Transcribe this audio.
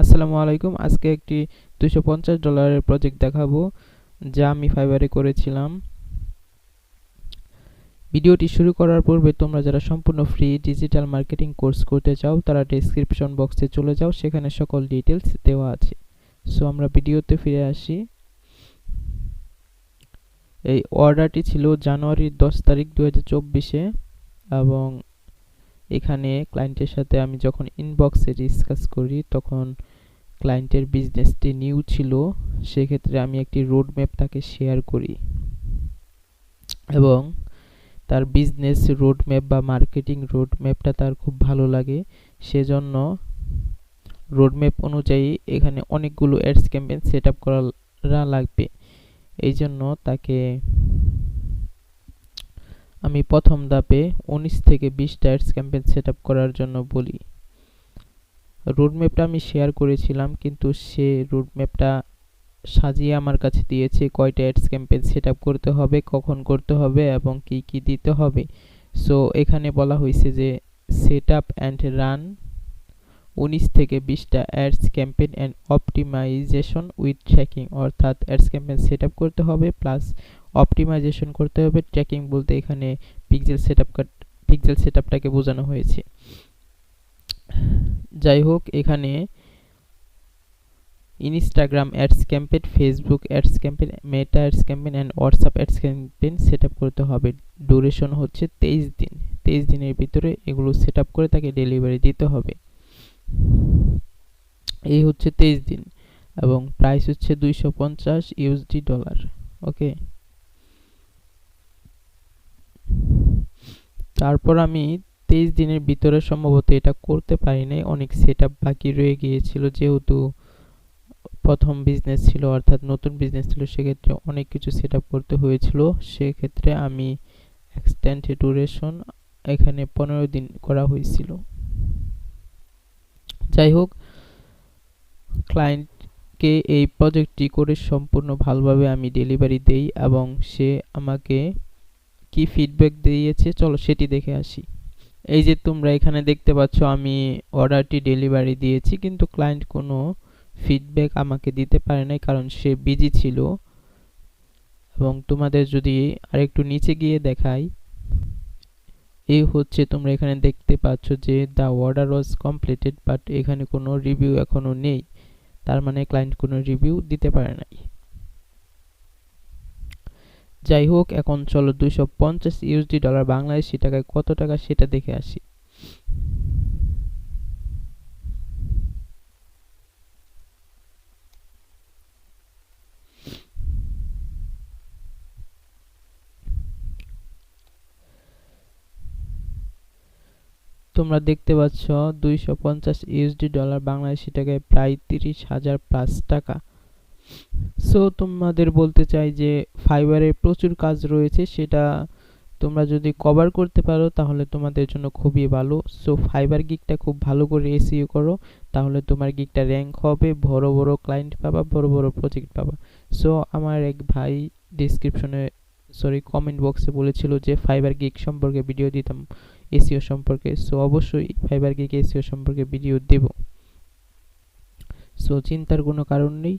আসসালামু আলাইকুম। আজকে একটি দুশো পঞ্চাশ ডলারের প্রজেক্ট দেখাবো, যা আমি ফাইবারে করেছিলাম। ভিডিওটি শুরু করার পূর্বে তোমরা যারা সম্পূর্ণ ফ্রি ডিজিটাল মার্কেটিং কোর্স করতে চাও, তারা ডেসক্রিপশন বক্সে চলে যাও, সেখানে সকল ডিটেলস দেওয়া আছে। সো আমরা ভিডিওতে ফিরে আসি। এই অর্ডারটি ছিল জানুয়ারির দশ তারিখ দু হাজার চব্বিশে এবং এখানে ক্লায়েন্টের সাথে আমি যখন ইনবক্সে ডিসকাস করি, তখন ক্লায়েন্টের বিজনেসটি নিউ ছিল, সেক্ষেত্রে আমি একটি রোড ম্যাপ তাকে শেয়ার করি। এবং তার বিজনেস রোড ম্যাপ বা মার্কেটিং রোড ম্যাপটা তার খুব ভালো লাগে। সেজন্য রোড ম্যাপ অনুযায়ী এখানে অনেকগুলো অ্যাডস ক্যাম্পেইন সেট আপ করা লাগবে। এই জন্য তাকে আমি প্রথম ধাপে উনিশ থেকে বিশটা অ্যাডস ক্যাম্পেইন সেট করার জন্য বলি। রুটম্যাপটা আমি শেয়ার করেছিলাম, কিন্তু সে রুটম্যাপটা সাজিয়ে আমার কাছে দিয়েছে কয়টা অ্যাডস ক্যাম্পেইন সেট করতে হবে, কখন করতে হবে এবং কি কি দিতে হবে। সো, এখানে বলা হয়েছে যে সেট আপ অ্যান্ড রান উনিশ থেকে বিশটা ads campaign and optimisation with tracking, অর্থাৎ অ্যাডস ক্যাম্পেইন সেট করতে হবে, প্লাস অপটিমাইজেশন করতে হবে। ট্র্যাকিং বলতে এখানে pixel set up pixel set আপটাকে বোঝানো হয়েছে। যাই হোক, এখানে Instagram ads campaign Facebook ads campaign Meta ads campaign and WhatsApp ads campaign set up করতে হবে। ডিউরেশন হচ্ছে তেইশ দিন। তেইশ দিনের ভিতরে এগুলো সেট আপ করে তাকে ডেলিভারি দিতে হবে। এই হচ্ছে তেইশ দিন এবং প্রাইস হচ্ছে দুইশো পঞ্চাশ ইউএসডি ডলার ওকে তারপর আমি তেইশ দিনের ভিতরে সম্ভবত এটা করতে পারি নাই অনেক সেট বাকি রয়ে গিয়েছিল যেহেতু প্রথম বিজনেস ছিল, অর্থাৎ নতুন বিজনেস ছিল, সেক্ষেত্রে অনেক কিছু সেট করতে হয়েছিল। সেক্ষেত্রে আমি এক্সটেন্ড ডিউরেশন এখানে পনেরো দিন করা হয়েছিল। যাই হোক ক্লায়েন্টকে এই প্রজেক্টটি করে সম্পূর্ণ ভালোভাবে আমি ডেলিভারি দেই এবং সে আমাকে কি ফিডব্যাক দিয়েছে? চলো সেটি দেখে আসি। এই যে তোমরা এখানে দেখতে পাচ্ছ, আমি অর্ডারটি ডেলিভারি দিয়েছি, কিন্তু ক্লায়েন্ট কোনো ফিডব্যাক আমাকে দিতে পারে নাই, কারণ সে বিজি ছিল। এবং তোমাদের যদি আরেকটু নিচে গিয়ে দেখাই এই হচ্ছে তোমরা এখানে দেখতে পাচ্ছ যে the order was completed but এখানে কোনো রিভিউ এখনও নেই। তার মানে ক্লায়েন্ট কোনো রিভিউ দিতে পারে নাই। যাই হোক এখন চলো দুইশো পঞ্চাশ ইউএসডি ডলার বাংলাদেশি টাকায় কত টাকা সেটা দেখে আসি। তোমরা দেখতে পাচ্ছ দুইশো পঞ্চাশ ইউএসডি ডলার বাংলাদেশি টাকায় প্রায় তিরিশ হাজার প্লাস টাকা। সো তোমাদের বলতে চাই যে ফাইবারে প্রচুর কাজ রয়েছে, সেটা তোমরা যদি কভার করতে পারো, তাহলে তোমাদের জন্য খুবই ভালো। সো ফাইবার গিকটা খুব ভালো করে এসিও করো, তাহলে তোমার গিকটা র্যাঙ্ক হবে, বড় বড় ক্লায়েন্ট পাবা, বড় বড় প্রজেক্ট পাবা। সো আমার এক ভাই ডিসক্রিপশনে সরি কমেন্ট বক্সে বলেছিল যে ফাইবার গিক সম্পর্কে ভিডিও দিতাম এসিও সম্পর্কে। সো অবশ্যই ফাইবার গিক এসিও সম্পর্কে ভিডিও দেব। সো চিন্তার কোনো কারণ নেই।